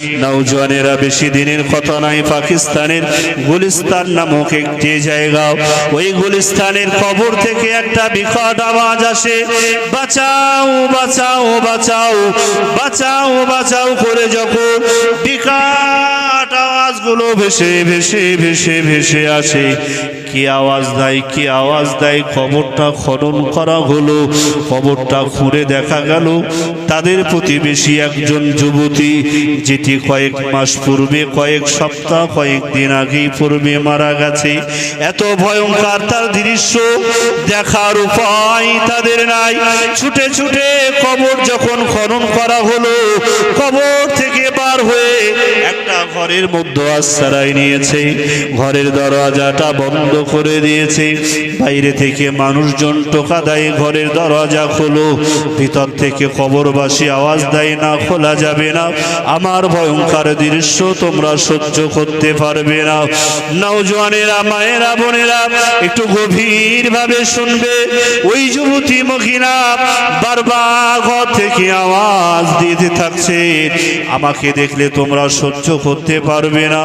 নৌজওয়ানেরা বেশি দিনের কথা নাই, পাকিস্তানের গুলিস্তান নামক একটি জায়গা ওই গুলিস্তানের কবর থেকে একটা বিকট আওয়াজ আসে, বাঁচাও বাঁচাও বাঁচাও বাঁচাও বাঁচাও, করে যখন বিকট আওয়াজগুলো ভেসে ভেসে ভেসে ভেসে আসে কি আওয়াজ দেয়, কি আওয়াজ দেয়? কবরটা খনন করা হলো কবরটা খুঁড়ে দেখা গেল। তাদের প্রতিবেশী একজন যুবতী, যেটি কয়েক মাস পূর্বে, কয়েক সপ্তাহ, কয়েক দিন আগেই পূর্বে মারা গেছে। এত ভয়ঙ্কর তার দৃশ্য দেখার উপায় তাদের নাই। ছুটে ছুটে কবর যখন খনন করা হলো, কবর থেকে বার হয়ে একটা ঘরের মধ্যে আশ্রয় নিয়েছে। ঘরের দরজাটা বন্ধ করে দিয়েছে। বাইরে থেকে মানুষজন টোকা দেয়, ঘরের দরজা খোলো। ভিতর থেকে কবরবাসী আওয়াজ দেয় না, খোলা যাবে না। আমার ভয়ঙ্কর দৃশ্য তোমরা সহ্য করতে পারবে না। নওজোয়ানেরা মায়েরা, বোনেরা, একটু গভীর ভাবে শুনবে। ওই যুবতী মহিলা বারবার ঘর থেকে আওয়াজ দিতে থাকছে। আমাকে দেখলে তোমরা সহ্য করতে পারবে না।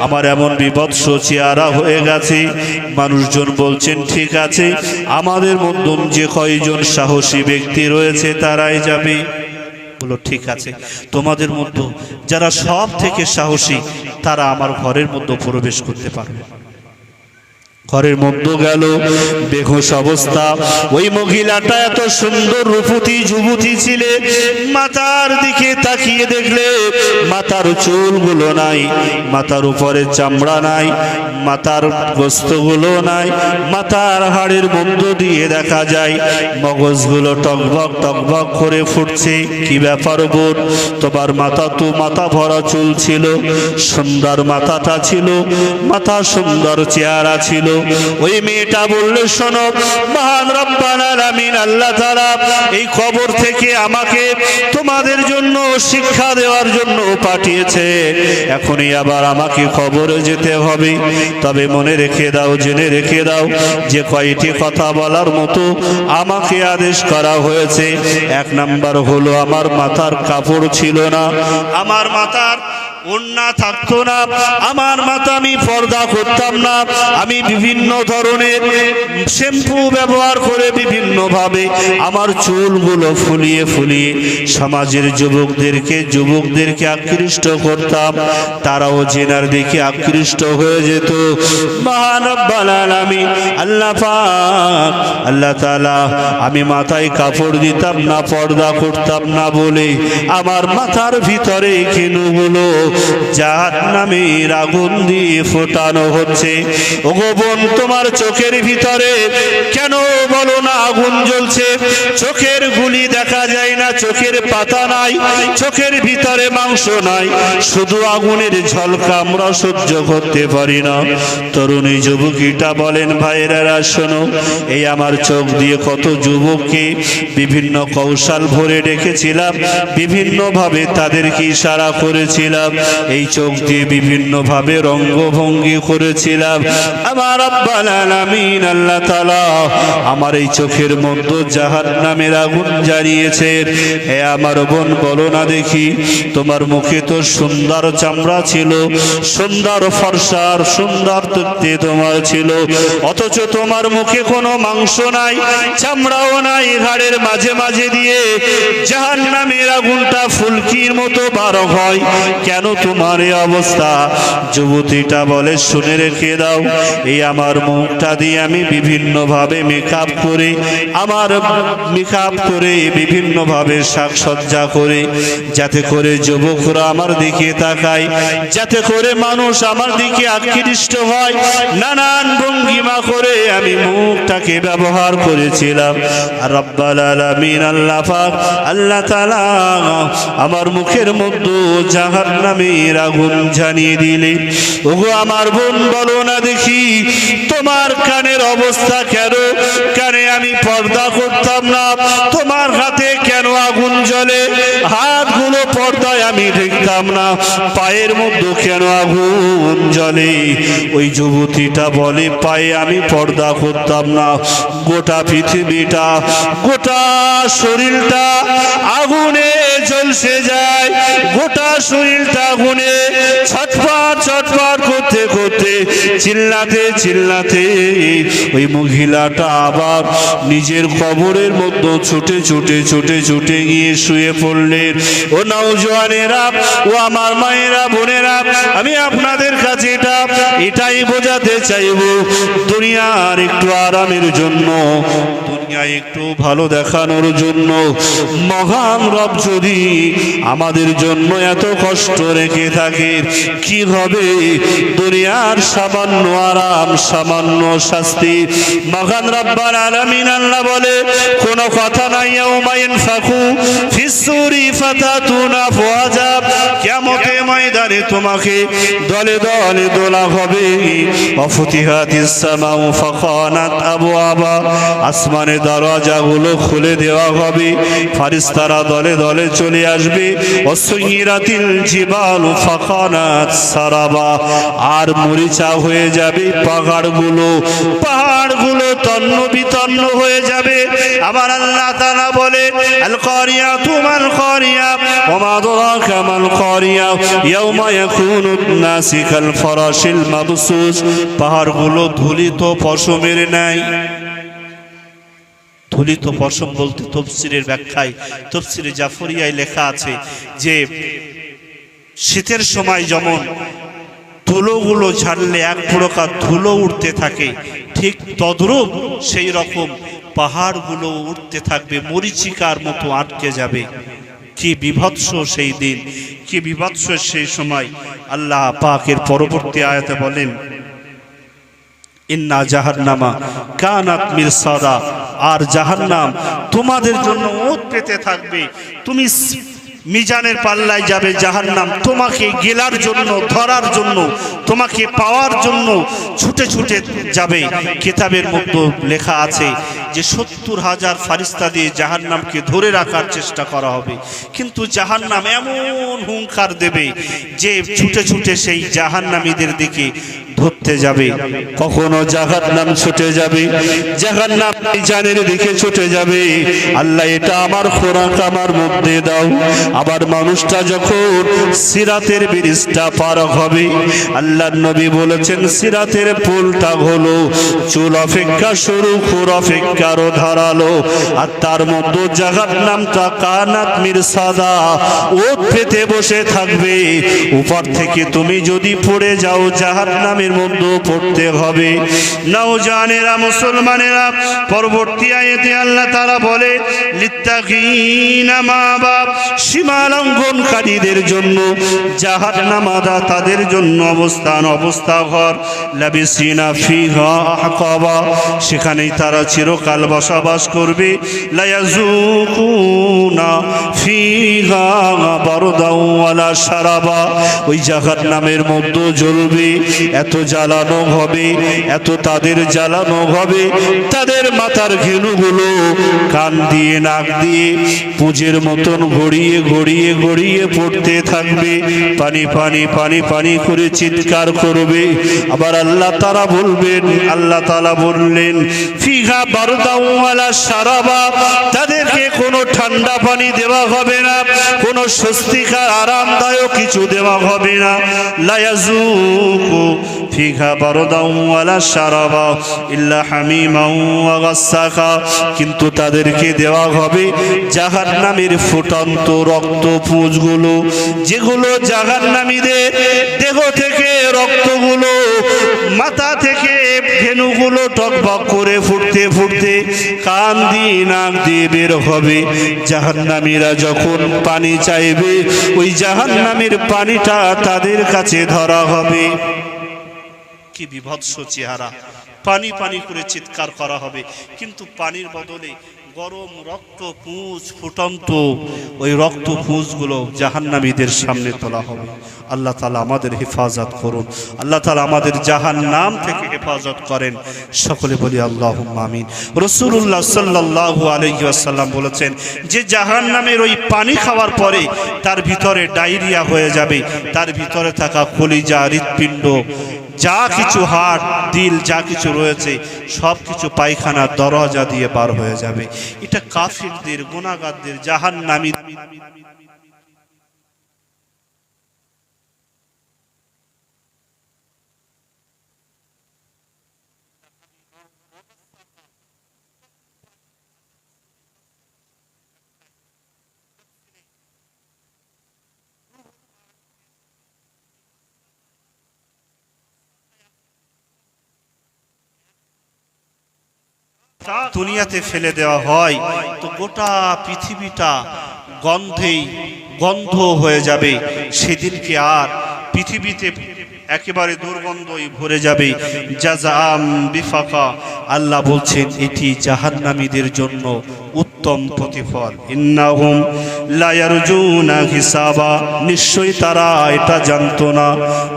আমার এমন বিভৎস চেহারা হয়ে গেছে। মানুষজন বলছেন, ঠিক আছে, আমাদের মধ্যম যে কয়জন সাহসী ব্যক্তি রয়েছে তারাই যাবে। বলো ঠিক আছে, তোমাদের মধ্যে যারা সব থেকে সাহসী, তারা আমার ঘরের মধ্যে প্রবেশ করতে পারবে। ঘরের মধ্যে গেল বেঘোষ অবস্থা। ওই মহিলাটা এত সুন্দর রূপতী, যুবতী ছিলে। মাথার দিকে তাকিয়ে দেখলে মাথার চুলগুলো নাই মাথার উপরে চামড়া নাই মাথার গোস্তগুলো নাই। মাথার হাড়ের মধ্য দিয়ে দেখা যায়, মগজগুলো টকবক টকবক করে ফুটছে। কি ব্যাপার বোন? তোমার মাথা তো মাথা ভরা চুল ছিল, সুন্দর মাথাটা ছিল মাথা সুন্দর চেহারা ছিল। ওই মেয়েটা বললে, শোনো, মহান রব্বান আলামিন, আল্লাহ তাআলা এই কবর থেকে আমাকে তোমাদের জন্য শিক্ষা দেওয়ার জন্য পাঠিয়েছে। এখনই আবার আমাকে কবরে যেতে হবে। তবে মনে রেখে দাও, জেনে রেখে দাও, যে কয়টি কথা বলার মতো আমাকে আদেশ করা হয়েছে। এক নাম্বার হলো, আমার মাথার কাপড় ছিল না, আমার মাথার ওন্না থাকতো না, আমার মাথা আমি পর্দা করতাম না, আমি বিভিন্ন ধরনের শ্যাম্পু ব্যবহার করে বিভিন্ন ভাবে আমার চুলগুলো ফুলিয়ে ফুলিয়ে সমাজের যুবকদেরকে যুবকদেরকে আকৃষ্ট করতাম। তারাও জেনার দিকে আকৃষ্ট হয়ে যেত। আলামিন, আল্লাহ পাক, আল্লাহ তালা আমি মাথায় কাপড় দিতাম না, পর্দা করতাম না বলে আমার মাথার ভিতরে কেনুগুলো যার নামে আগুন দিয়ে ফোটানো হচ্ছে। ও গো বোন তোমার চোখের ভিতরে কেন বলো না আগুন জ্বলছে? চোখের গুলি দেখা যায় না, চোখের পাতা নাই, চোখের ভিতরে মাংস নাই। শুধু আগুনের ঝলকা আমরা সহ্য করতে পারি না। তরুণী যুবকীটা বলেন, ভাইয়েরা, শোনো, এই আমার চোখ দিয়ে কত যুবককে বিভিন্ন কৌশল ভরে রেখেছিলাম, বিভিন্নভাবে তাদেরকে ইশারা করেছিলাম, এই চোখ দিয়ে বিভিন্নভাবে রঙ্গভঙ্গি করেছিলাম। আমার আলামিন আল্লাহ তাআলা আমার এই চোখের মধ্যে জাহান্নামের আগুন জ্বালিয়েছেন হে আমার বোন, বলো না দেখি, তোমার মুখে তো সুন্দর চামড়া ছিল, সুন্দর ফর্সার, সুন্দর তৃপ্তি তোমার ছিল। অথচ তোমার মুখে কোনো মাংস নাই, চামড়াও নাই, ঘাড়ের মাঝে মাঝে দিয়ে জাহান্নামের আগুনটা ফুলকির মতো বার হয়। কেন তোমার এই অবস্থা? যুবতীটা বলে, শুনে রেখে দাও, এই আমার মুখটা দিয়ে আমি বিভিন্নভাবে মেকআপ করে, আমার মেকআপ করে, বিভিন্নভাবে সাজসজ্জা করে, যাতে করে যুবকরা আমার দিকে তাকায়, যাতে করে মানুষ আমার দিকে আকৃষ্ট হয়। নানান ভঙ্গিমা করে আমি মুখটাকে ব্যবহার করেছিলাম। রব্বাল আলামিন, আল্লাহ পাক, আল্লাহ তাআলা আমার মুখের মধ্যে জাহান্নামের আগুন জানিয়ে দিলে ওগো আমার বোন, বলো না দেখি তোমার কানের অবস্থা কেন? কানে আমি পর্দা করতাম না। তোমার হাতে কেন আগুন জ্বলে? হাতগুলো পর্দায় আমি দেখতাম না। পায়ের মধ্যে কেন আগুন জ্বলে? ওই যুবতীটা বলে, পায়ে আমি পর্দা করতাম না। গোটা পৃথিবীটা, গোটা শরীরটা আগুনে জ্বলসে যায়। গোটা শরীরটা আগুনে করতে করতে চিল্লাতে চিল্লাতে ওই মহিলাটা আবার নিজের কবরের মধ্যে ছুটে ছুটে ছুটে ছুটে গিয়ে শুয়ে পড়লেন। ও নাও নওজোয়ানেরা ও আমার মায়েরা, বোনেরা, আমি আপনাদের কাছে এটা এটাই বোঝাতে চাইব, দুনিয়ার একটু আরামের জন্য, দুনিয়ায় একটু ভালো দেখানোর জন্য। মহান রব যদি আমাদের জন্য এত কষ্ট রেখে থাকে কি হবে দুনিয়ার সামান্য আরাম, সামান্য শাস্তি? মহান রব্বার আলামিন আল্লাহ বলে, কোনো কথা নাই ইয়াউমাইন ফাকু ফিসুরি ফাতাতুনা ফুয়াজা। কিয়ামতে ময়দানে তোমাকে দলে দলে দোলা হবে আসমানের দরজাগুলো খুলে দেওয়া হবে। ফারিস্তারা দলে দলে চলে আসবে। অসইরাতিল জিবাল ফাকানাত সারাবা। আর মরিচা হয়ে যাবে পাহাড়গুলো। পাহাড়গুলো তন্ন বিতন্ন হয়ে যাবে। আবার আল্লাহ তাআলা বলে আল কারিয়া তুমাল কারিয়া, ওমা আদরাকা মাল কারিয়া, ইয়াউমা ইয়াকুনু নাসি কাল ফরাশিল মাবসুস পাহাড়গুলো ধুলিত পশমের ন্যায়। ধুলিত পশম বলতে তফসিরের ব্যাখ্যায়, তফসিরে জাফরিয়ায় লেখা আছে যে, শীতের সময় যেমন ধুলোগুলো ঝাড়লে এক প্রকার ধুলো উঠতে থাকে, ঠিক তদ্রূপ সেই রকম পাহাড়গুলো উঠতে থাকবে, মরিচিকার মতো আটকে যাবে। কি বিভৎস সেই দিন, কি বিভৎস সেই সময় আল্লাহ পাকের পরবর্তী আয়াতে বলেন, ইন্না জাহান্নামা কানাত মিরসাদা আর জাহান্নাম তোমাদের জন্য ওত পেতে থাকবে, তুমি মিজানের পাল্লায় যাবে জাহান্নাম। তোমাকে গেলার জন্য, ধরার জন্য, তোমাকে পাওয়ার জন্য ছুটে ছুটে যাবে। কিতাবের মধ্যে লেখা আছে যে সত্তর হাজার ফারিস্তা দিয়ে জাহান্নামকে ধরে রাখার চেষ্টা করা হবে। কিন্তু জাহান্নাম এমন হুঙ্কার দেবে যে ছুটে ছুটে সেই জাহান্নামীদের দিকে ধরতে যাবে। কখনো জাহার নাম ছুটে যাবে। জাহার নাম জানের দিকে ছুটে যাবে। আল্লাহ, এটা আমার খোরাক আমার মধ্যে দাও। আবার মানুষটা যখন সিরাতের ব্রিজটা পার হবে আল্লাহ নবী বলেছেন, সিরাতের পুলটা হলো চুল অপেক্ষা সরু, খোর অপেক্ষারও ধারালো। আর তার মধ্যে জাহার নামটা কানাত মির সাদা ও পেতে বসে থাকবে। উপর থেকে তুমি যদি পড়ে যাও জাহার নামের মধ্যে পড়তে হবে। নাও জানেরা মুসলমানেরা, পরবর্তী আয়াতে আল্লাহ তারা বলে লিত্তাকিনা মা বাপ সীমা লঙ্ঘনকারীদের জন্য জাহার নামাদা তাদের জন্য অবস্থান, অবস্থা ঘর, লাবিসিনা ফিহা আহকাবা সেখানেই তারা চিরকাল বসবাস করবে। লায়াজুকুনা ফিহা বারদাও ওয়ালা সারাবা ওই জাহার নামের মধ্যে জ্বলবে। এত জ্বালানো হবে, এত তাদের জ্বালানো হবে। তাদের মাথার ঘেনুগুলো কান দিয়ে, নাক দিয়ে পুজের মতন গড়িয়ে গড়িয়ে গড়িয়ে পড়তে থাকবে। পানি পানি পানি পানি করে চিৎকার করবে। আবার আল্লাহ তারা বলবেন, আল্লাহ তালা বললেন ফিঘা বারদাওয়ালা সারাবা তাদেরকে কোনো ঠান্ডা পানি দেওয়া হবে না, কোনো স্বস্তিকার, আরামদায়ক কিছু দেওয়া হবে না। লায়াজুকু ফিঘা বারদাওয়ালা সারাবা ইল্লা গাসসাকা কিন্তু তাদেরকে দেওয়া হবে জাহান্নামের ফুটন্ত রক্ত পুঁজগুলো যেগুলো জাহান্নামীদের দেহ থেকে রক্তগুলো, মাথা থেকে ভেনুগুলো টকবক করে ফুটতে ফুটতে কান দিয়ে নাক দিয়ে বের হবে। জাহান্নামীরা যখন পানি চাইবে, ওই জাহান্নামের পানিটা তাদের কাছে ধরা হবে। কি বিভৎস চেহারা। পানি পানি করে চিৎকার করা হবে। কিন্তু পানির বদলে গরম রক্ত পুঁজ ফুটন্ত ওই রক্ত পুঁজগুলো জাহান্নামীদের সামনে তোলা হবে। আল্লাহ তালা আমাদের হেফাজত করুন। আল্লাহ তালা আমাদের জাহান নাম থেকে হেফাজত করেন। সকলে বলি আল্লাহ আমিন। রসুল্লাহ সাল্লাহ আলহিসাল্লাম বলেছেন, যে জাহান নামের ওই পানি খাওয়ার পরে তার ভিতরে ডায়রিয়া হয়ে যাবে। তার ভিতরে থাকা কলিজা, হৃৎপিণ্ড যা কিছু হার, দিল, যা কিছু রয়েছে, সব কিছু পায়খানা, দরজা দিয়ে পার হয়ে যাবে। এটা কাফিরদের গুণাগারদের জাহান দুনিয়াতে ফেলে দেওয়া হয়, তো গোটা পৃথিবীটা গন্ধেই গন্ধ হয়ে যাবে। সেদিনকে আর পৃথিবীতে একেবারে দুর্গন্ধই ভরে যাবে। জাজাম বিফাকা। আল্লাহ বলছেন, এটি জাহান্নামীদের জন্য উত্তম প্রতিফল। ইন্নাহুম লায়ারজুনা হিসাবা। নিশ্চয়ই তারা এটা জানতো না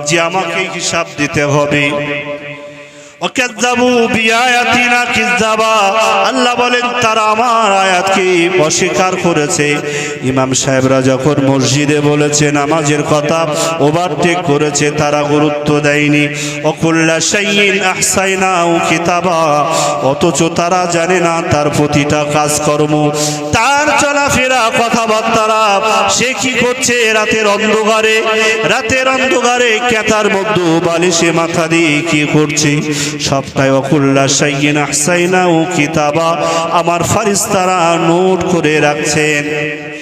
যে আমাকে হিসাব দিতে হবে। আল্লাহ বলেন, তারা আমার আয়াতকে অস্বীকার করেছে। ইমাম সাহেবরা যখন মসজিদে বলেছে, নামাজের কথা ওভারটেক করেছে, তারা গুরুত্ব দেয়নি। অকুল্লা শাইইন আহসাইনাউ কিতাবা। অথচ তারা জানে না তার প্রতিটা কাজকর্ম। তার চলাফেরা, কথাবার্তারা, সে কি করছে রাতের অন্ধকারে? রাতের অন্ধকারে কেতার মধ্যে বালিশে মাথা দিয়ে কি করছে? সবটাই অকুল্লা সাইয়িন আহসাইনা ও কিতাবা। আমার ফারিস্তারা নোট করে রাখছেন।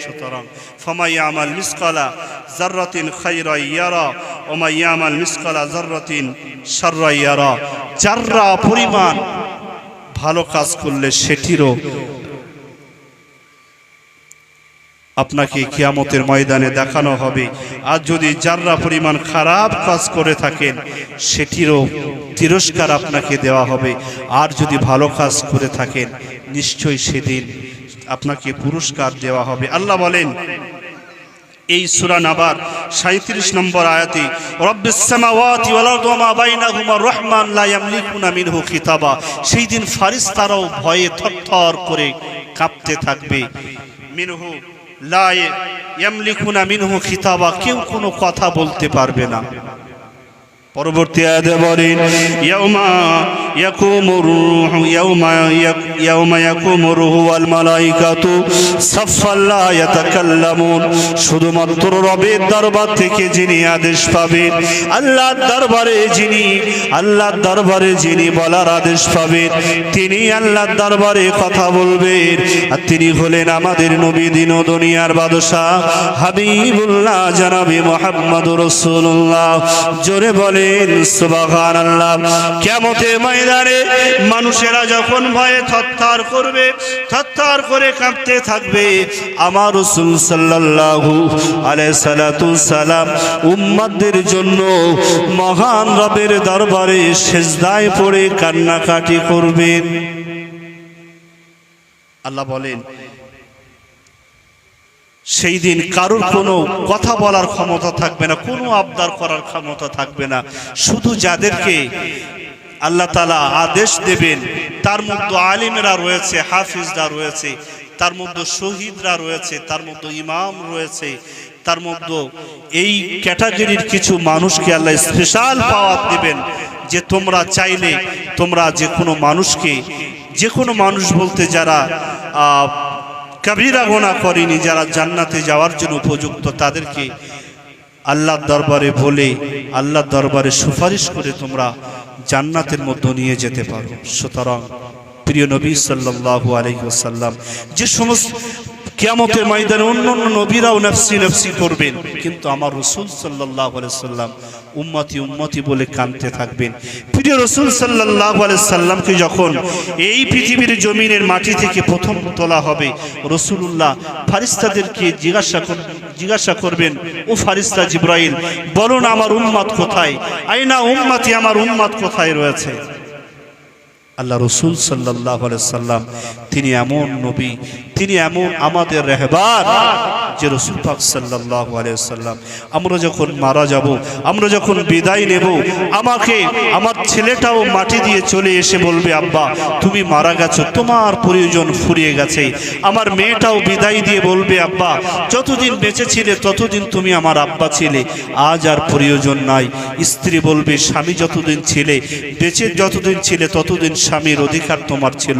সুতরাং, ফমাই আমাল মিসকালা জাররাতিন খাইরাই ইয়ারা, ওমাই আমাল মিসকালা জাররাতিন শাররাই ইয়ারা। জাররা পরিমাণ ভালো কাজ করলে সেটিরও আপনাকে কিয়ামতের ময়দানে দেখানো হবে। আর যদি যাররা পরিমাণ খারাপ কাজ করে থাকেন, সেটিরও তিরস্কার আপনাকে দেওয়া হবে। আর যদি ভালো কাজ করে থাকেন, নিশ্চয়ই সেদিন আপনাকে পুরস্কার দেওয়া হবে। আল্লাহ বলেন, এই সূরা নাবার 37 নম্বর আয়াতে রহমান খিতাবা। সেই দিন ফারিস্তারাও ভয়ে থরথর করে কাঁপতে থাকবে। মিনহু কেউ কোনো কথা বলতে পারবে না। পরবর্তী রূহু ইয়াউমা ইয়াক- ইয়াউমা ইয়াকুমুর রূহু ওয়াল মালাইকাতু সাফফান লা শুধুমাত্র রবের দরবার থেকে যিনি আদেশ পাবেন, আল্লাহর দরবারে যিনি, আল্লাহর দরবারে যিনি বলার আদেশ পাবেন, তিনি আল্লাহর দরবারে কথা বলবেন। আর তিনি হলেন আমাদের নবী দিন দুনিয়ার বাদশাহ, হাবিবুল্লাহ জানাবি মোহাম্মদ রসুল্লাহ জোরে বলেন সুবাহান আল্লাহ কেমতে ময়দানে মানুষেরা যখন ভয়ে থরথর করবে, থরথর করে কাঁপতে থাকবে। আমার রসুল সাল্লাল্লাহু আলাইহি সালাতু সালাম উম্মাদের জন্য মহান রবের দরবারে সেজদায় পড়ে কান্নাকাটি করবেন আল্লাহ বলেন, সেই দিন কারোর কোনো কথা বলার ক্ষমতা থাকবে না, কোনো আবদার করার ক্ষমতা থাকবে না। শুধু যাদেরকে আল্লাহ তালা আদেশ দেবেন। তার মধ্যে আলিমেরা রয়েছে, হাফিজরা রয়েছে, তার মধ্যে শহীদরা রয়েছে, তার মধ্যে ইমাম রয়েছে, তার মধ্যে এই ক্যাটাগরির কিছু মানুষকে আল্লাহ স্পেশাল পাওয়ার দেবেন যে তোমরা চাইলে তোমরা যে কোনো মানুষকে, যে কোনো মানুষ বলতে যারা কবিরা গোনা করেনি, যারা জান্নাতে যাওয়ার জন্য উপযুক্ত, তাদেরকে আল্লাহর দরবারে বলে, আল্লাহর দরবারে সুপারিশ করে তোমরা জান্নাতের মধ্যে নিয়ে যেতে পারো। সুতরাং প্রিয় নবী সাল্লাল্লাহু আলাইহি ওয়াসাল্লাম, যে সমস্ত কিয়ামতের ময়দানে অন্য অন্য নবীরাও নফসি নফসি করবেন, কিন্তু আমার রসুল আলাইহি সাল্লাম উম্মতি উম্মতি বলে কাঁদতে থাকবেন। প্রিয় রসুল আলাইহি সাল্লামকে যখন এই পৃথিবীর জমিনের মাটি থেকে প্রথম তোলা হবে, রসুলুল্লাহ ফারিস্তাদেরকে জিজ্ঞাসা জিজ্ঞাসা করবেন, ও ফারিস্তা জিব্রাইল বলুন আমার উম্মাদ কোথায়? আইনা উম্মাতি, আমার উম্মাদ কোথায় রয়েছে? আল্লাহ রসুল সাল্লাহ সাল্লাম, তিনি এমন নবী, তিনি এমন আমাদের রেহবার যে রসুল পাক সাল্লাহ সাল্লাম, আমরা যখন মারা যাব, আমরা যখন বিদায় নেব, আমাকে, আমার ছেলেটাও মাটি দিয়ে চলে এসে বলবে, আব্বা, তুমি মারা গেছো, তোমার প্রয়োজন ফুরিয়ে গেছে। আমার মেয়েটাও বিদায় দিয়ে বলবে, আব্বা, যতদিন বেঁচে ছিলে, ততদিন তুমি আমার আব্বা ছিলে। আজ আর প্রয়োজন নাই। স্ত্রী বলবে, স্বামী যতদিন ছিলে, বেঁচে যতদিন ছিলে, ততদিন স্বামীর অধিকার তোমার ছিল।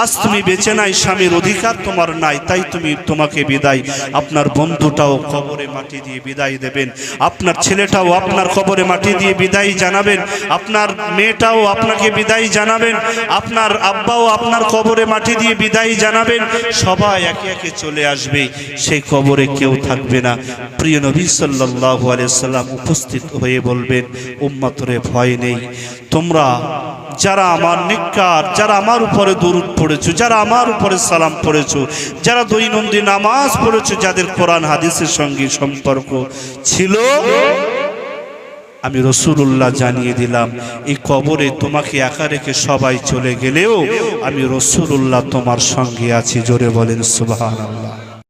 আজ তুমি বেঁচে নাই, স্বামীর অধিকার তোমার নাই, তাই তুমি তোমাকে বিদায়, আপনার বন্ধুটাও কবরে মাটি দিয়ে বিদায় দেবেন। আপনার ছেলেটাও আপনার কবরে মাটি দিয়ে বিদায় জানাবেন। আপনার মেয়েটাও আপনাকে বিদায় জানাবেন। আপনার আব্বাও আপনার কবরে মাটি দিয়ে বিদায় জানাবেন। সবাই একে একে চলে আসবে, সেই কবরে কেউ থাকবে না। প্রিয় নবী সাল্লাল্লাহু আলাইহি সাল্লাম উপস্থিত হয়ে বলবেন, উম্মতরে ভয় নেই। তোমরা যারা আমার নিকার, যারা আমার উপরে দূরত পড়েছো, যারা আমার উপরে সালাম পড়েছো, যারা দৈনন্দিন নামাজ পড়েছো, যাদের কোরআন হাদিসের সঙ্গে সম্পর্ক ছিল, আমি রসুল্লাহ জানিয়ে দিলাম, এই কবরে তোমাকে একা রেখে সবাই চলে গেলেও আমি রসুল্লাহ তোমার সঙ্গে আছি। জোরে বলেন সুবাহ আল্লাহ